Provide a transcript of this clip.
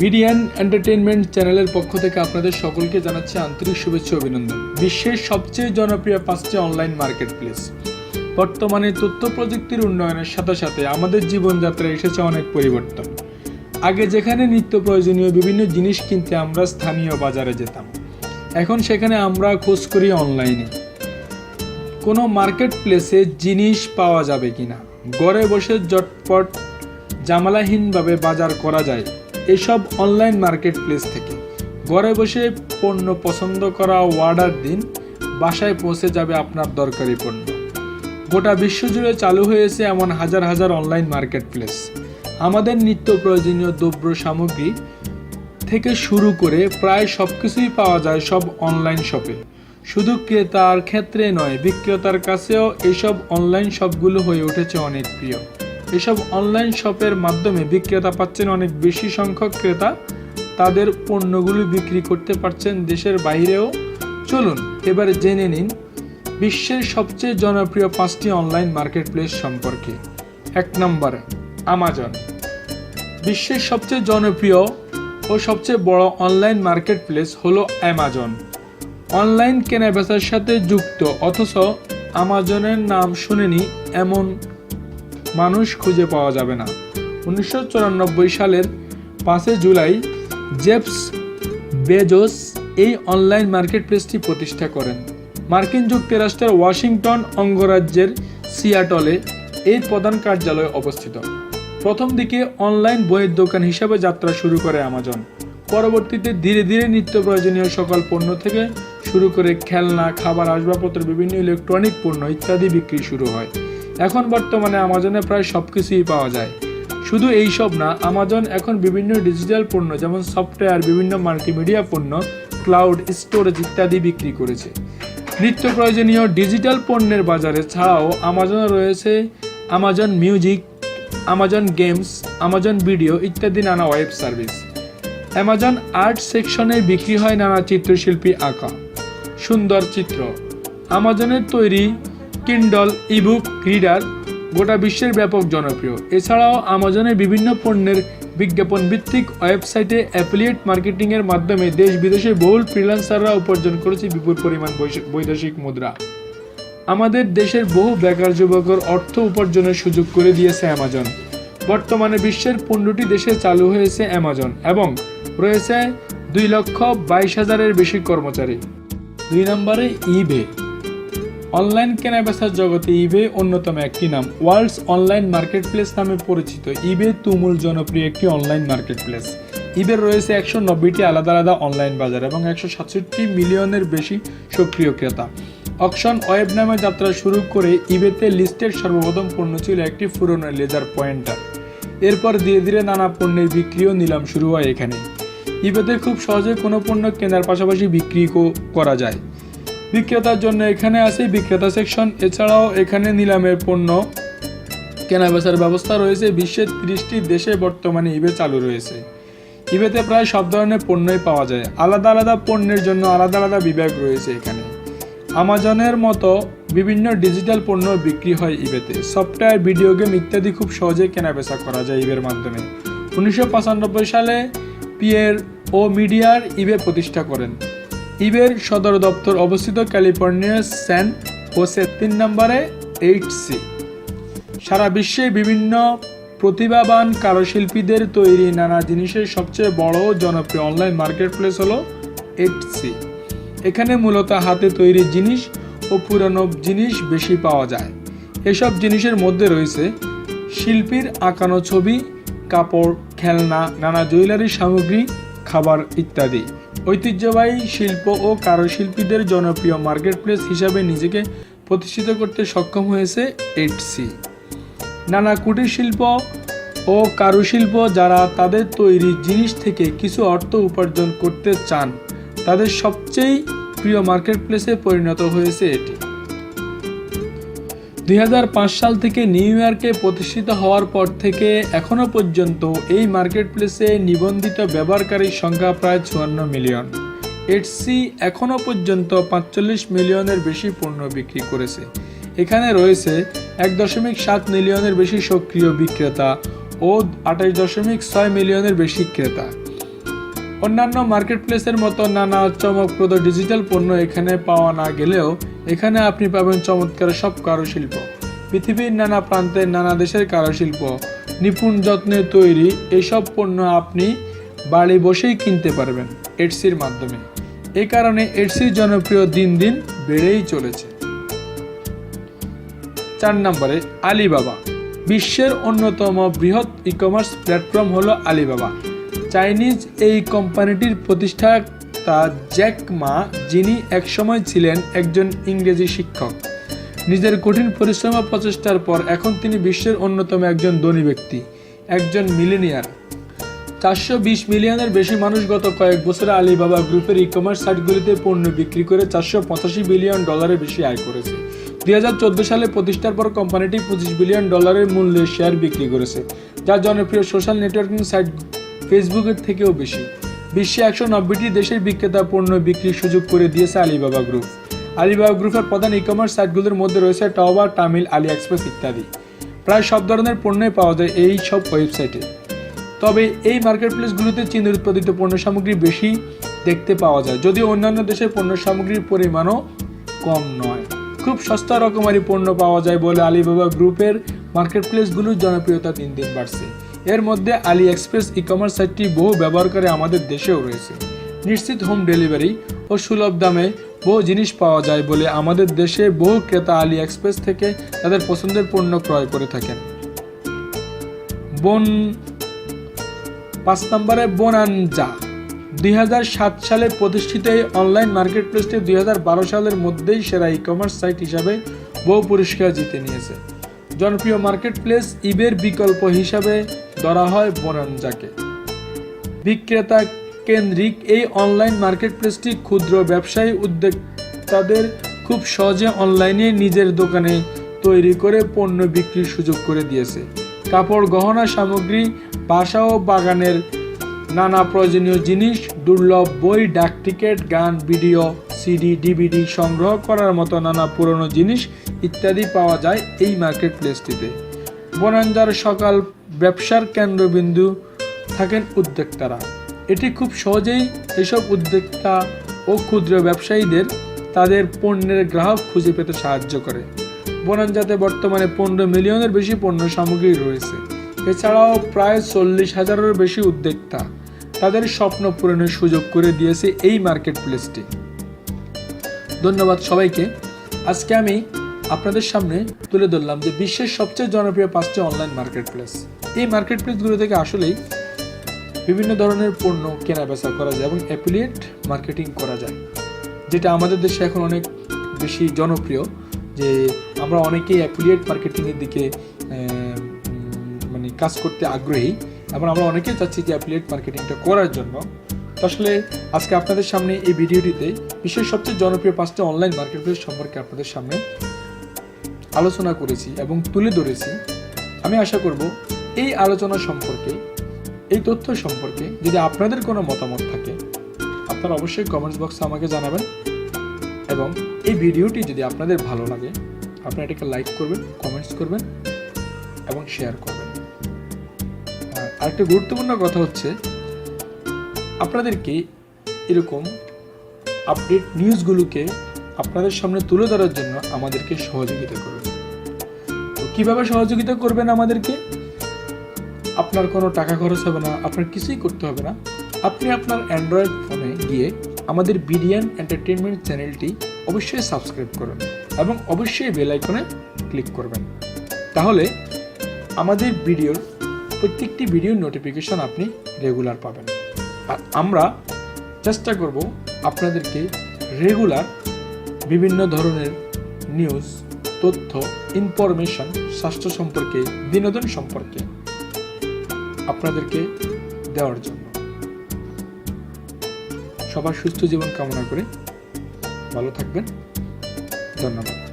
BDN entertainment চ্যানেলের পক্ষ থেকে আপনাদের সকলকে জানাচ্ছি আন্তরিক শুভেচ্ছা অভিনন্দন। বিশ্বের সবচেয়ে জনপ্রিয় পাঁচটি অনলাইন মার্কেট প্লেস বর্তমানে তথ্য প্রযুক্তির উন্নয়নের সাথে সাথে আমাদের জীবনযাত্রায় এসেছে অনেক পরিবর্তন। আগে যেখানে নিত্য প্রয়োজনীয় বিভিন্ন জিনিস কিনতে আমরা স্থানীয় বাজারে যেতাম। এখন সেখানে আমরা খোঁজ করি অনলাইনে। কোনো মার্কেট প্লেসে জিনিস পাওয়া যাবে কিনা? ঘরে বসে জটপট জামালাহীনভাবে বাজার করা যায়। এসব অনলাইন মার্কেট প্লেস থেকে। ঘরে বসে পণ্য পছন্দ করা অর্ডার দিন, বাসায় পৌঁছে যাবে আপনার দরকারি পণ্য। গোটা বিশ্বজুড়ে চালু হয়েছে এমন হাজার হাজার অনলাইন মার্কেট প্লেস আমাদের নিত্য প্রয়োজনীয় দ্রব্য সামগ্রী থেকে শুরু করে প্রায় সব কিছুই পাওয়া যায় সব অনলাইন শপে। শুধু ক্রেতার ক্ষেত্রে নয়, বিক্রেতার কাছেও এইসব অনলাইন শপগুলো হয়ে উঠেছে অনেক প্রিয় এসব অনলাইন শপের মাধ্যমে বিক্রেতা পাচ্ছেন অনেক বেশি সংখ্যক ক্রেতা। তাদের পণ্যগুলো বিক্রি করতে পারছেন দেশের বাইরেও। চলুন, এবারে জেনে নিন বিশ্বের সবচেয়ে জনপ্রিয় পাঁচটি অনলাইন মার্কেট প্লেস সম্পর্কে। এক নম্বর আমাজন বিশ্বের সবচেয়ে জনপ্রিয় ও সবচেয়ে বড় অনলাইন মার্কেট প্লেস হলো অ্যামাজন অনলাইন কেনাবেচার সাথে যুক্ত, অথচ আমাজনের নাম শুনেনি এমন মানুষ খুঁজে পাওয়া যাবে না। উনিশশো চুরানব্বই সালের পাঁচই জুলাই জেপস বেজোস এই অনলাইন মার্কেট প্লেসটি প্রতিষ্ঠা করেন। মার্কিন যুক্তরাষ্ট্রের ওয়াশিংটন অঙ্গরাজ্যের সিয়াটলে এর প্রধান কার্যালয় অবস্থিত। প্রথম দিকে অনলাইন বইয়ের দোকান হিসাবে যাত্রা শুরু করে অ্যামাজন পরবর্তীতে ধীরে ধীরে নিত্য প্রয়োজনীয় সকল পণ্য থেকে শুরু করে খেলনা, খাবার, আসবাবপত্র, বিভিন্ন ইলেকট্রনিক পণ্য ইত্যাদি বিক্রি শুরু হয়। এখন বর্তমানে আমাজনে প্রায় সব কিছুই পাওয়া যায়। শুধু এই সব না আমাজন এখন বিভিন্ন ডিজিটাল পণ্য, যেমন সফটওয়্যার বিভিন্ন মাল্টিমিডিয়া পণ্য ক্লাউড স্টোরেজ ইত্যাদি বিক্রি করেছে। নিত্য প্রয়োজনীয় ডিজিটাল পণ্যের বাজারে ছাড়াও আমাজনে রয়েছে Amazon music Amazon games Amazon video ইত্যাদি নানা ওয়েব সার্ভিস অ্যামাজন আর্ট সেকশনে বিক্রি হয় নানা চিত্রশিল্পী আঁকা। সুন্দর চিত্র। আমাজনের তৈরি কিন্ডল ইবুক রিডার গোটা বিশ্বের ব্যাপক জনপ্রিয়। এছাড়াও আমাজনে বিভিন্ন পণ্যের বিজ্ঞাপন ভিত্তিক ওয়েবসাইটে অ্যাফিলিয়েট মার্কেটিংয়ের মাধ্যমে দেশ বিদেশে বহুল ফ্রিল্যান্সাররা উপার্জন করেছে বিপুল পরিমাণ বৈদেশিক মুদ্রা। আমাদের দেশের বহু বেকার যুবকের অর্থ উপার্জনের সুযোগ করে দিয়েছে অ্যামাজন বর্তমানে বিশ্বের পনেরোটি দেশে চালু হয়েছে অ্যামাজন এবং রয়েছে দুই লক্ষ বাইশ হাজারের বেশি কর্মচারী। দুই নম্বরে ইবে অনলাইন কেনাবেচার জগতে ইবে অন্যতম একটি নাম। ওয়ার্ল্ডস অনলাইন মার্কেট প্লেস নামে পরিচিত। ইবে তুমুল জনপ্রিয় একটি অনলাইন মার্কেট প্লেস ইবের রয়েছে একশো নব্বইটি আলাদা আলাদা অনলাইন বাজার এবং একশো সাতষট্টি মিলিয়নের বেশি সক্রিয় ক্রেতা। অকশন ওয়েব নামে যাত্রা শুরু করে ইবেতে লিস্টের সর্বপ্রথম পণ্য ছিল একটি পুরনো লেজার পয়েন্টার এরপর ধীরে ধীরে নানা পণ্যের বিক্রিও নিলাম শুরু হয় এখানে। ইবেতে খুব সহজে কোনো পণ্য কেনার পাশাপাশি বিক্রি করা যায়। বিক্রেতার জন্য এখানে আছে বিক্রেতা সেকশন এছাড়াও এখানে নিলামের পণ্য। কেনা বেচার ব্যবস্থা রয়েছে। বিশ্বের তিরিশটি দেশে বর্তমানে ইবে চালু রয়েছে। ইবেতে প্রায় সব ধরনের পণ্যই পাওয়া যায়। আলাদা আলাদা পণ্যের জন্য আলাদা আলাদা বিভাগ রয়েছে এখানে। আমাজনের মতো বিভিন্ন ডিজিটাল পণ্য বিক্রি হয় ইবেতে সফটওয়্যার ভিডিও গেম ইত্যাদি খুব সহজে কেনাবেচা করা যায় ইবের মাধ্যমে। উনিশশো পঁচানব্বই সালে পিয়ের ও মিডিয়ার ইবে প্রতিষ্ঠা করেন। ইবের সদর দপ্তর অবস্থিত ক্যালিফোর্নিয়ার স্যান হোসে তিন নম্বরে এইট সি সারা বিশ্বে বিভিন্ন প্রতিভাবান কারুশিল্পীদের তৈরি নানা জিনিসের সবচেয়ে বড় জনপ্রিয় অনলাইন মার্কেট প্লেস হলো এইট সি এখানে মূলত হাতে তৈরি জিনিস ও পুরানো জিনিস বেশি পাওয়া যায়। এসব জিনিসের মধ্যে রয়েছে শিল্পীর আঁকানো ছবি, কাপড়, খেলনা, নানা জুয়েলারি সামগ্রী, খাবার ইত্যাদি। ঐতিহ্যবাহী শিল্প ও কারুশিল্পীদের জনপ্রিয় মার্কেট প্লেস হিসাবে নিজেকে প্রতিষ্ঠিত করতে সক্ষম হয়েছে এইট সি নানা কুটির শিল্প ও কারুশিল্প যারা তাদের তৈরি জিনিস থেকে কিছু অর্থ উপার্জন করতে চান, তাদের সবচেয়ে প্রিয় মার্কেট প্লেসে পরিণত হয়েছে এটি। দুই হাজার পাঁচ সাল থেকে নিউ ইয়র্কে প্রতিষ্ঠিত হওয়ার পর থেকে এখনও পর্যন্ত এই মার্কেট প্লেসে নিবন্ধিত ব্যবহারকারীর সংখ্যা প্রায় চুয়ান্ন মিলিয়ন। এটসি এখনও পর্যন্ত পাঁচচল্লিশ মিলিয়নের বেশি পণ্য বিক্রি করেছে। এখানে রয়েছে এক দশমিক সাত মিলিয়নের বেশি সক্রিয় বিক্রেতা ও আঠাশ দশমিক ছয় মিলিয়নের বেশি ক্রেতা। অন্যান্য মার্কেট প্লেসের মতো নানা চমকপ্রদ ডিজিটাল পণ্য এখানে পাওয়া না গেলেও এখানে আপনি পাবেন চমৎকার সব কারুশিল্প। পৃথিবীর নানা প্রান্তের নানা দেশের কারুশিল্প। নিপুণ যত্নে তৈরি এইসব পণ্য আপনি বাড়ি বসেই কিনতে পারবেন এডসির মাধ্যমে। এ কারণে এডসির জনপ্রিয় দিন দিন বেড়েই চলেছে। চার নম্বরে আলিবাবা। বিশ্বের অন্যতম বৃহৎ ই কমার্স প্ল্যাটফর্ম হলো আলিবাবা। চাইনিজ এই কোম্পানিটির প্রতিষ্ঠাতা জ্যাক মা, যিনি একসময় ছিলেন একজন ইংরেজি শিক্ষক। নিজের কঠিন পরিশ্রম ও প্রচেষ্টার পর এখন তিনি বিশ্বের অন্যতম একজন ধনী ব্যক্তি, একজন মিলেনিয়ার। চারশো বিশ মিলিয়নের বেশি মানুষ গত কয়েক বছরে আলিবাবা গ্রুপের ই কমার্স সাইটগুলিতে পণ্য বিক্রি করে চারশো পঁচাশি বিলিয়ন ডলারের বেশি আয় করেছে। দুই হাজার চোদ্দ সালে প্রতিষ্ঠার পর কোম্পানিটি পঁচিশ বিলিয়ন ডলারের মূল্যে শেয়ার বিক্রি করেছে, যা জনপ্রিয় সোশ্যাল নেটওয়ার্কিং সাইট ফেসবুকের থেকেও বেশি। বিশ্বে একশো নব্বইটি দেশের বিক্রেতা পণ্য বিক্রির সুযোগ করে দিয়েছে আলিবাবা গ্রুপ। আলিবাবা গ্রুপের প্রধান ই কমার্স সাইটগুলোর মধ্যে রয়েছে টাওবা টামিল আলি এক্সপ্রেস ইত্যাদি। প্রায় সব ধরনের পণ্যই পাওয়া যায় এই সব ওয়েবসাইটে। তবে এই মার্কেট প্লেসগুলোতে চীনের উৎপাদিত পণ্য সামগ্রী বেশি দেখতে পাওয়া যায়, যদিও অন্যান্য দেশের পণ্য সামগ্রীর পরিমাণও কম নয়। খুব সস্তা রকমারি পণ্য পাওয়া যায় বলে আলিবাবা গ্রুপের মার্কেট প্লেসগুলোর জনপ্রিয়তা দিন দিন বাড়ছে। এর মধ্যে আলি এক্সপ্রেস ই কমার্স সাইটটি বহু ব্যবহারকারী আমাদের দেশেও রয়েছে। নিশ্চিত হোম ডেলিভারি ও সুলভ দামে বহু জিনিস পাওয়া যায় বলে আমাদের দেশে বহু ক্রেতা আলি এক্সপ্রেস থেকে তাদের পছন্দের পণ্য ক্রয় করে থাকেন। বন, পাঁচ নম্বরে বোনানজা। দুই সালে প্রতিষ্ঠিত এই অনলাইন মার্কেট প্লেসটি দুই হাজার বারো সালের মধ্যেই সেরা ই কমার্স সাইট হিসাবে বহু পুরস্কার জিতে নিয়েছে। জনপ্রিয় মার্কেট প্লেস ইবের বিকল্প হিসাবে ধরা হয় বোনানজাকে বিক্রেতা কেন্দ্রিক এই অনলাইন মার্কেট প্লেসটি ক্ষুদ্র ব্যবসায়ী উদ্যোক্তাদের খুব সহজে অনলাইনে নিজের দোকানে তৈরি করে পণ্য বিক্রির সুযোগ করে দিয়েছে। কাপড় গহনা সামগ্রী, বাসা ও বাগানের নানা প্রয়োজনীয় জিনিস, দুর্লভ বই, ডাক টিকিট, গান, ভিডিও, সিডি, ডিভিডি সংগ্রহ করার মতো নানা পুরনো জিনিস ইত্যাদি পাওয়া যায় এই মার্কেট প্লেসটিতে বনাঞ্জার সকাল ব্যবসার কেন্দ্রবিন্দু থাকেন উদ্যোক্তারা। এটি খুব সহজেই এসব উদ্যোক্তা ও ক্ষুদ্র ব্যবসায়ীদের তাদের পণ্যের গ্রাহক খুঁজে পেতে সাহায্য করে। বনাঞ্জাতে বর্তমানে পনেরো মিলিয়নের বেশি পণ্য সামগ্রী রয়েছে। এছাড়াও প্রায় চল্লিশ হাজারের বেশি উদ্যোক্তা তাদের স্বপ্ন পূরণের সুযোগ করে দিয়েছে এই মার্কেট প্লেসটি ধন্যবাদ সবাইকে। আজকে আমি আপনাদের সামনে তুলে ধরলাম যে বিশ্বের সবচেয়ে জনপ্রিয় পাঁচটি অনলাইন মার্কেট প্লেস এই মার্কেট প্লেসগুলো থেকে আসলেই বিভিন্ন ধরনের পণ্য কেনা বেচা করা যায় এবং অ্যাফিলিয়েট মার্কেটিং করা যায়, যেটা আমাদের দেশে এখন অনেক বেশি জনপ্রিয়, যে আমরা অনেকেই অ্যাফিলিয়েট মার্কেটিংয়ের দিকে মানে কাজ করতে আগ্রহী এবং আমরা অনেকেই চাচ্ছি যে অ্যাফিলিয়েট মার্কেটিংটা করার জন্য। আসলে আজকে আপনাদের সামনে এই ভিডিওটিতে বিশ্বের সবচেয়ে জনপ্রিয় পাঁচটা অনলাইন মার্কেট প্লেস সম্পর্কে আপনাদের সামনে আলোচনা করেছি এবং তুলে ধরেছি, আমি আশা করব এই আলোচনা সম্পর্কে, এই তথ্য সম্পর্কে যদি আপনাদের কোনো মতামত থাকে, আপনারা অবশ্যই কমেন্টস বক্সে আমাকে জানাবেন এবং এই ভিডিওটি যদি আপনাদের ভালো লাগে, আপনারা এটাকে লাইক করবেন কমেন্টস করবেন এবং শেয়ার করবেন। আর আরেকটা গুরুত্বপূর্ণ কথা হচ্ছে, আপনাদেরকে এরকম আপডেট নিউজগুলোকে আপনাদের সামনে তুলে ধরার জন্য আমাদেরকে সহযোগিতা করবেন তো কীভাবে সহযোগিতা করবেন আমাদেরকে? আপনার কোনো টাকা খরচ হবে না, আপনার কিছুই করতে হবে না। আপনি আপনার অ্যান্ড্রয়েড ফোনে গিয়ে আমাদের বিডিয়ান এন্টারটেনমেন্ট চ্যানেলটি অবশ্যই সাবস্ক্রাইব করুন এবং অবশ্যই বেল আইকনে ক্লিক করবেন। তাহলে আমাদের ভিডিওর প্রত্যেকটি ভিডিওর নোটিফিকেশন আপনি রেগুলার পাবেন। আর আমরা চেষ্টা করব আপনাদেরকে রেগুলার বিভিন্ন ধরনের নিউজ তথ্য ইনফরমেশন স্বাস্থ্য সম্পর্কে, বিনোদন সম্পর্কে আপনাদেরকে দেওয়ার জন্য। সবার সুস্থ জীবন কামনা করে ভালো থাকবেন। ধন্যবাদ।